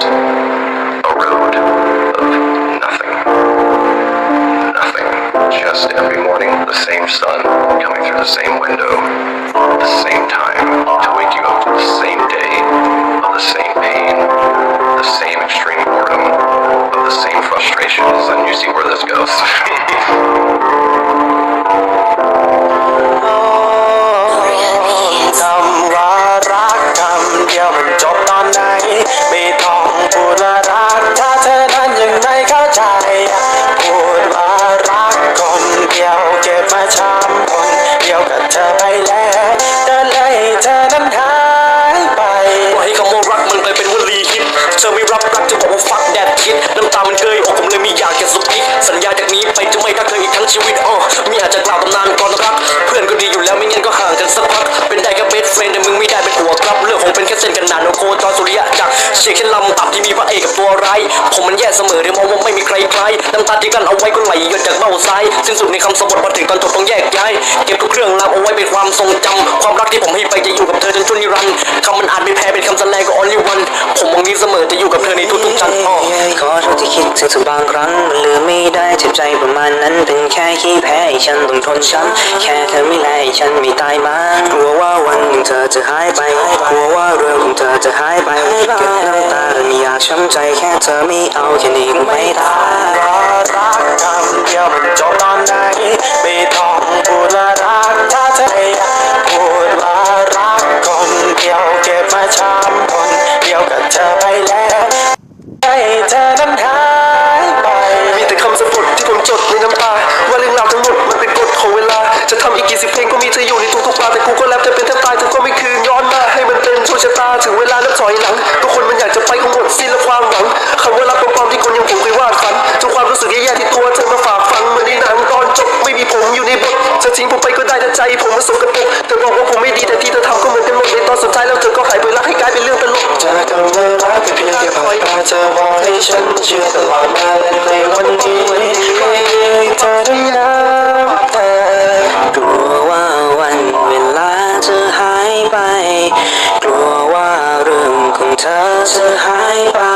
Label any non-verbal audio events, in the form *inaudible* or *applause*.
just a road of nothing. Nothing. Just every morning, the same sun coming through the same window, at the same time, to wake you up to the same day, of the same pain, the same extreme boredom, of the same frustrations, and you see where this goes. *laughs* มาช้ำคนเดียวกับเธอไปแล้วเดินเลยเธอนั้นหายไปปล่อยให้คำว่ารักมันไปเป็นวลีฮิตเธอไม่รับรักจะบอกว่าฟักแดดคิดน้ำตามันเกยอกผมเลยมีอยากจะสุดอีกสัญญาจากนี้ไปจะไม่รักเธออีกทั้งชีวิตอ๋อมีอาจจะกล่าวตำนานก่อนรัก เพื่อนก็ดีอยู่แล้วไม่งั้น งเป็นแค่เส้นกันหนานโอโคจอสุริยะจากเชียแค่ลำตับที่มีพระเอกกับตัวร้ายผมมันแย่เสมอที่มองว่าไม่มีใครคล้ายน้ำตาที่กันเอาไว้ก็ไหลหยดจากเบ้าซ้ายสิ้นสุดในคำสมบทมาถึงตอนจบต้องแยกย้ายเก็บทุกเรื่องราวเอาไว้เป็นความทรงจำความรักที่ผมให้ไปจะอยู่กับเธอจนชั่วนิรันดร์คำมันอาจไม่แพ้เป็นคำแสดงก็ only one ผมมองนี้เสมอจะอยู่กับเธอในทุกๆชั้นอขอโทษที่คิดถึงสักบางครั้งมันลืมไม่ได้เจ็บใจประมาณนั้นเป็นแค่ขี้แพ้ให้ฉันต้องทนช้ำแค่เธอไม่แลให้ฉันไม่ตายบ้ากลัวว่าวันหนึ่งเธอจะหายไป กลัวว่าเรื่องของเธอจะหายไปเก็บน้ำตาและไม่อยากช้ำใจแค่เธอไม่เอาแค่นี้ก็ไม่ได้รักคำเดียวมันจบตอนไหนไม่ต้องพูดว่ารักถ้าเธออยากพูดว่ารักคนเดียวเก็บมาช้ำคนเดียวกับเธอไปแล้วให้เธอนั้นหายไปมีแต่คำสะกดที่ผมจดในน้ำตาว่าเรื่องราวทั้งหมดมันเป็นกฎของเวลาจะทำอีกกี่สิบเพลงก็มีเธออยู่ในทุกๆปาแต่กูก็แลบจะเป็นแทบตายเธอก็ไม่คืน ตาถึงเวลานับถอยหลังทุกคนมันอยากจะไปคงหมดสิ้นและความหวังคำว่ารักปลอมที่คนยังผมเคยวาดฝันทุกความรู้สึกแย่ๆที่ตัวเธอมาฝากฟังเหมือนในหนังตอนจบไม่มีผมอยู่ในบทจะทิ้งผมไปก็ได้แต่ใจผมมันสกปรกเธอบอกว่าผมไม่ดีแต่ที่เธอทำก็เหมือนกันหมดในตอนสุดท้ายแล้วเธอก็หายไปรักให้กลายเป็นเรื่องตลกเธอคำว่ารักเป็นเพียงแค่ผ่านตาเธอบอกให้ฉันเชื่อตลอดมาและในวัน 是害怕